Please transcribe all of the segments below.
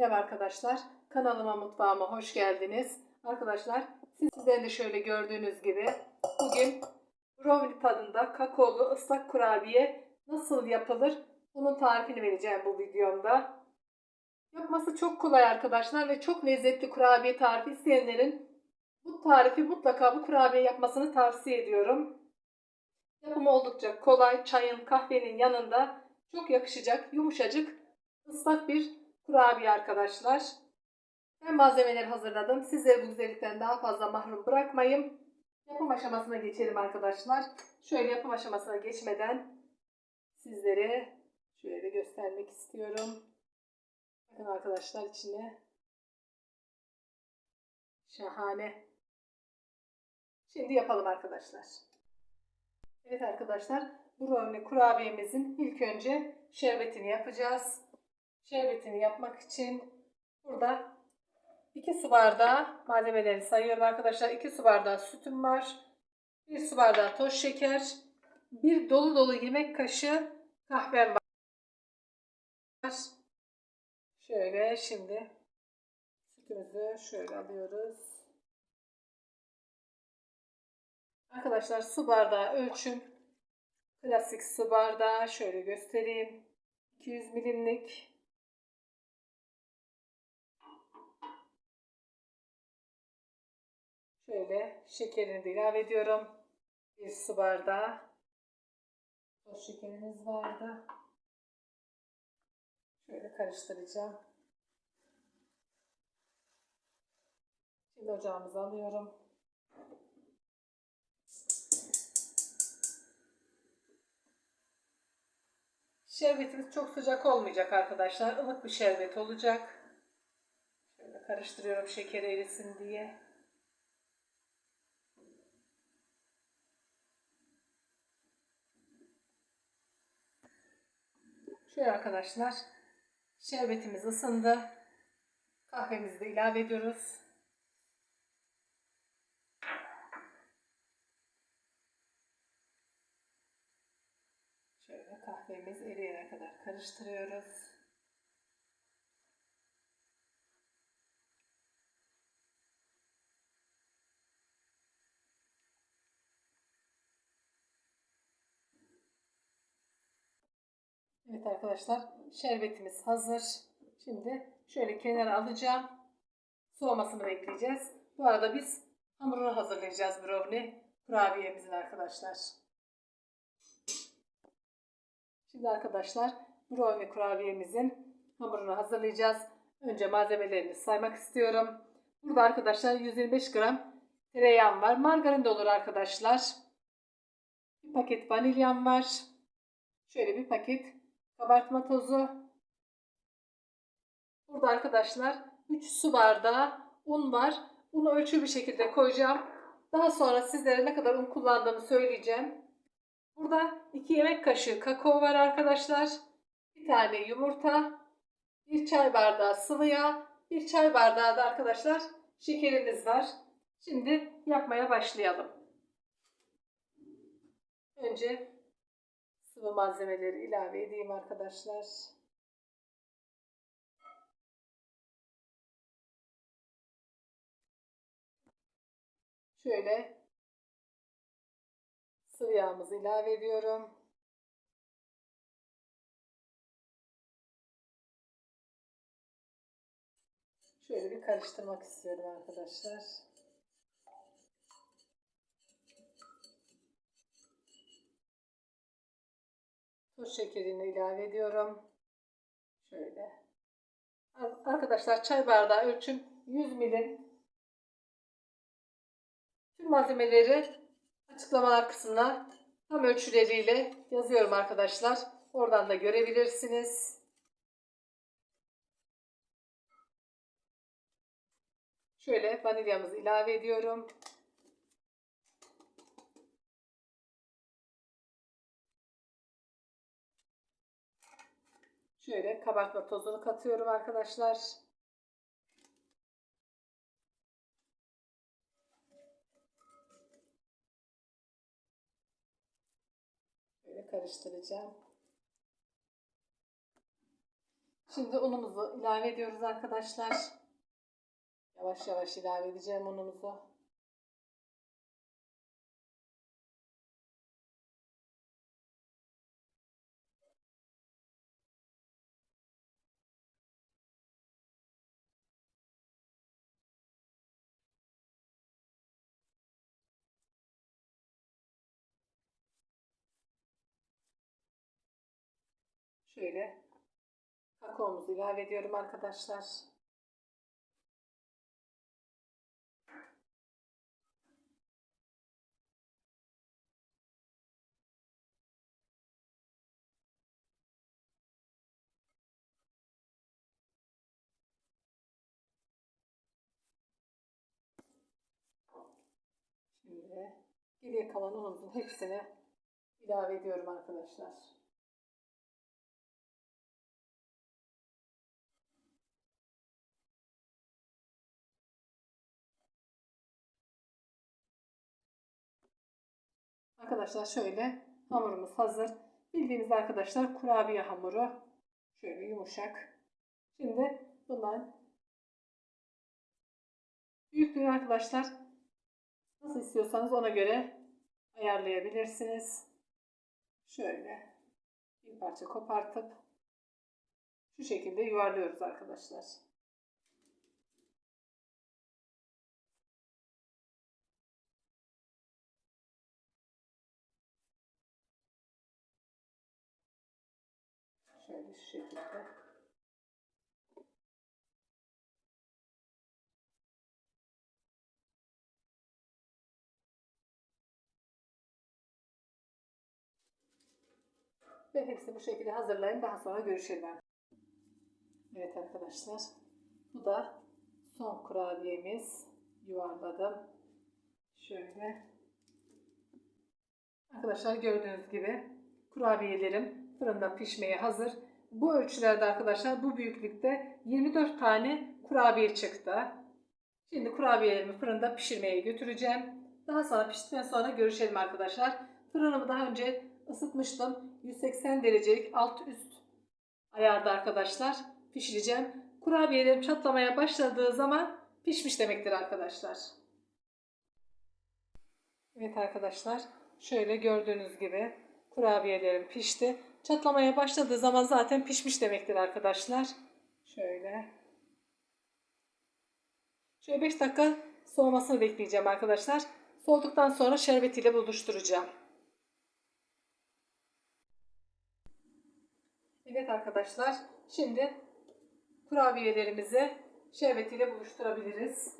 Merhaba arkadaşlar. Kanalıma mutfağıma hoş geldiniz. Arkadaşlar siz sizlerin de şöyle gördüğünüz gibi bugün brownie tadında kakaolu ıslak kurabiye nasıl yapılır bunun tarifini vereceğim bu videomda. Yapması çok kolay arkadaşlar ve çok lezzetli kurabiye tarifi isteyenlerin bu tarifi mutlaka bu kurabiye yapmasını tavsiye ediyorum. Yapımı oldukça kolay, çayın, kahvenin yanında çok yakışacak, yumuşacık, ıslak bir kurabiye arkadaşlar. Ben malzemeleri hazırladım. Sizleri bu güzellikten daha fazla mahrum bırakmayayım. Yapım aşamasına geçelim arkadaşlar. Şöyle yapım aşamasına geçmeden sizlere şöyle göstermek istiyorum. Bakın arkadaşlar içine şahane. Şimdi yapalım arkadaşlar. Evet arkadaşlar, brownie kurabiyemizin ilk önce şerbetini yapacağız. Şerbetini yapmak için burada 2 su bardağı malzemeleri sayıyorum arkadaşlar. 2 su bardağı sütüm var. 1 su bardağı toz şeker. 1 dolu dolu yemek kaşığı kahvem var. Şöyle şimdi sütümüzü şöyle alıyoruz. Arkadaşlar su bardağı ölçüm. Klasik su bardağı şöyle göstereyim. 200 milimlik. Şöyle şekerini de ilave ediyorum. Bir su bardağı. Toz şekerimiz vardı. Şöyle karıştıracağım. Şimdi ocağımıza alıyorum. Şerbetimiz çok sıcak olmayacak arkadaşlar. ılık bir şerbet olacak. Şöyle karıştırıyorum şeker erisin diye. Şöyle arkadaşlar. Şerbetimiz ısındı. Kahvemizi de ilave ediyoruz. Şöyle kahvemiz eriyene kadar karıştırıyoruz. Evet arkadaşlar şerbetimiz hazır. Şimdi şöyle kenara alacağım. Soğumasını bekleyeceğiz. Bu arada biz hamurunu hazırlayacağız brownie kurabiyemizin arkadaşlar. Şimdi arkadaşlar brownie kurabiyemizin hamurunu hazırlayacağız. Önce malzemelerini saymak istiyorum. Burada arkadaşlar 125 gram tereyağım var. Margarin de olur arkadaşlar. Bir paket vanilyam var. Şöyle bir paket kabartma tozu. Burada arkadaşlar 3 su bardağı un var. Unu ölçülü bir şekilde koyacağım. Daha sonra sizlere ne kadar un kullandığımı söyleyeceğim. Burada 2 yemek kaşığı kakao var arkadaşlar. Bir tane yumurta. Bir çay bardağı sıvı yağ. Bir çay bardağı da arkadaşlar şekerimiz var. Şimdi yapmaya başlayalım. Önce sıvı malzemeleri ilave edeyim arkadaşlar. Şöyle sıvı yağımızı ilave ediyorum. Şöyle bir karıştırmak istiyorum arkadaşlar. Tuz şekerini ilave ediyorum. Şöyle. Arkadaşlar çay bardağı ölçüm 100 milim. Tüm malzemeleri açıklamalar kısmına tam ölçüleriyle yazıyorum arkadaşlar. Oradan da görebilirsiniz. Şöyle vanilyamızı ilave ediyorum. Şöyle kabartma tozunu katıyorum arkadaşlar. Şöyle karıştıracağım. Şimdi unumuzu ilave ediyoruz arkadaşlar. Yavaş yavaş ilave edeceğim unumuzu. Şöyle kakaomuzu ilave ediyorum arkadaşlar. Şimdi geriye kalan unumuzun hepsini ilave ediyorum arkadaşlar. Arkadaşlar şöyle hamurumuz hazır. Bildiğiniz arkadaşlar kurabiye hamuru. Şöyle yumuşak. Şimdi bundan büyüklüğünü arkadaşlar nasıl istiyorsanız ona göre ayarlayabilirsiniz. Şöyle bir parça kopartıp şu şekilde yuvarlıyoruz arkadaşlar. Şöyle şu şekilde. Ve hepsini bu şekilde hazırlayın. Daha sonra görüşelim. Evet arkadaşlar. Bu da son kurabiyemiz. Yuvarladım. Şöyle. Arkadaşlar gördüğünüz gibi kurabiyelerim fırında pişmeye hazır. Bu ölçülerde arkadaşlar bu büyüklükte 24 tane kurabiye çıktı. Şimdi kurabiyelerimi fırında pişirmeye götüreceğim. Daha sonra piştikten sonra görüşelim arkadaşlar. Fırınımı daha önce ısıtmıştım. 180 derecelik alt üst ayarda arkadaşlar pişireceğim. Kurabiyelerim çatlamaya başladığı zaman pişmiş demektir arkadaşlar. Evet arkadaşlar şöyle gördüğünüz gibi kurabiyelerim pişti. Çatlamaya başladığı zaman zaten pişmiş demektir arkadaşlar. Şöyle. Şöyle 5 dakika soğumasını bekleyeceğim arkadaşlar. Soğuduktan sonra şerbetiyle buluşturacağım. Evet arkadaşlar. Şimdi kurabiyelerimizi şerbetiyle buluşturabiliriz.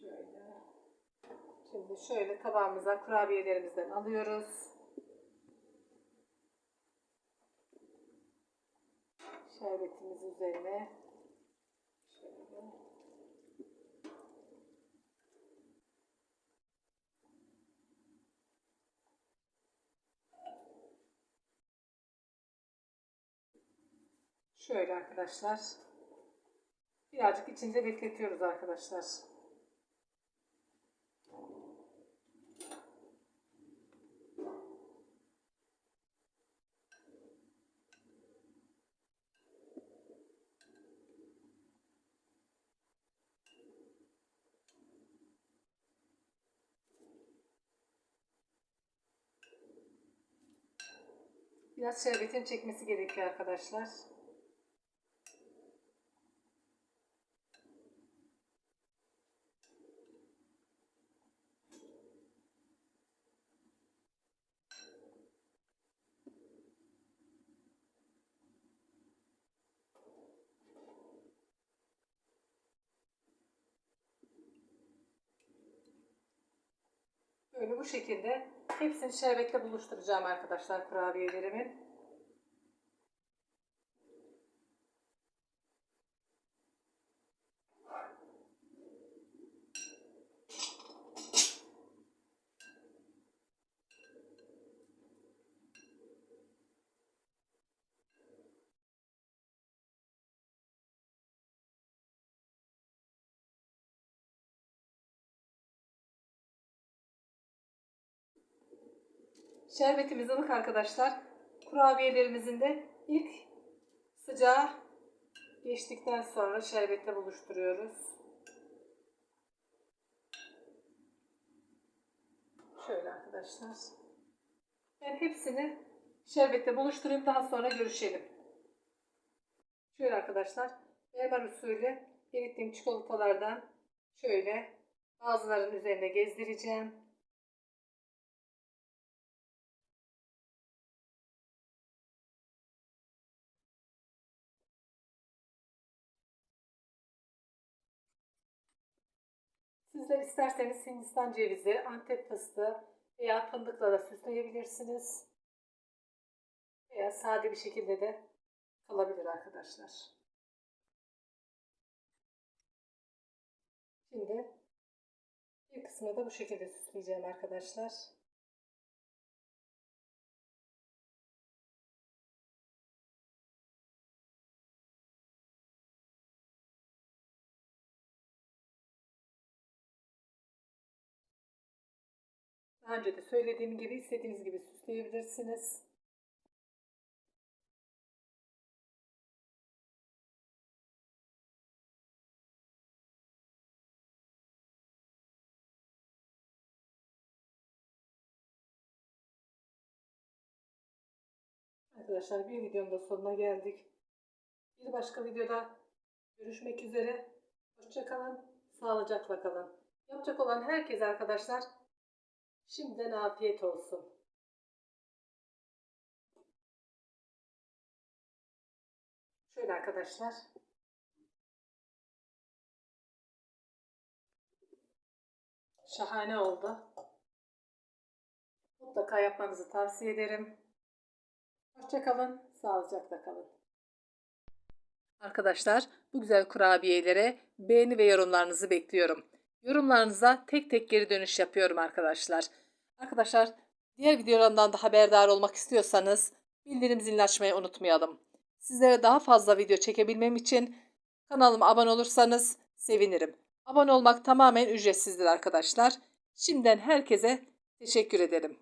Şöyle. Şimdi şöyle tabağımıza kurabiyelerimizden alıyoruz. Şerbetimiz üzerine şöyle Şöyle arkadaşlar. Birazcık içinde bekletiyoruz arkadaşlar. Biraz şerbetin çekmesi gerekiyor arkadaşlar. Böyle bu şekilde hepsini şerbetle buluşturacağım arkadaşlar kurabiyelerimin. Şerbetimiz ılık arkadaşlar. Kurabiyelerimizin de ilk Sıcağı geçtikten sonra şerbetle buluşturuyoruz. Şöyle arkadaşlar. Ben hepsini şerbetle buluşturayım daha sonra görüşelim. Şöyle arkadaşlar. Berber usulü erittiğim çikolatalardan şöyle bazılarının üzerine gezdireceğim. Sizler isterseniz Hindistan cevizi, Antep fıstığı veya fındıkla da süsleyebilirsiniz. Veya sade bir şekilde de kalabilir arkadaşlar. Şimdi bir kısmını da bu şekilde süsleyeceğim arkadaşlar. Daha önce de söylediğim gibi istediğiniz gibi süsleyebilirsiniz. Arkadaşlar bir videonun da sonuna geldik. Bir başka videoda görüşmek üzere. Hoşçakalın. Sağlıcakla kalın. Yapacak olan herkese arkadaşlar şimdiden afiyet olsun. Şöyle arkadaşlar. Şahane oldu. Mutlaka yapmanızı tavsiye ederim. Hoşçakalın, sağlıcakla kalın. Arkadaşlar bu güzel kurabiyelere beğeni ve yorumlarınızı bekliyorum. Yorumlarınıza tek tek geri dönüş yapıyorum arkadaşlar. Arkadaşlar diğer videolarımdan da haberdar olmak istiyorsanız bildirim zilini açmayı unutmayalım. Sizlere daha fazla video çekebilmem için kanalıma abone olursanız sevinirim. Abone olmak tamamen ücretsizdir arkadaşlar. Şimdiden herkese teşekkür ederim.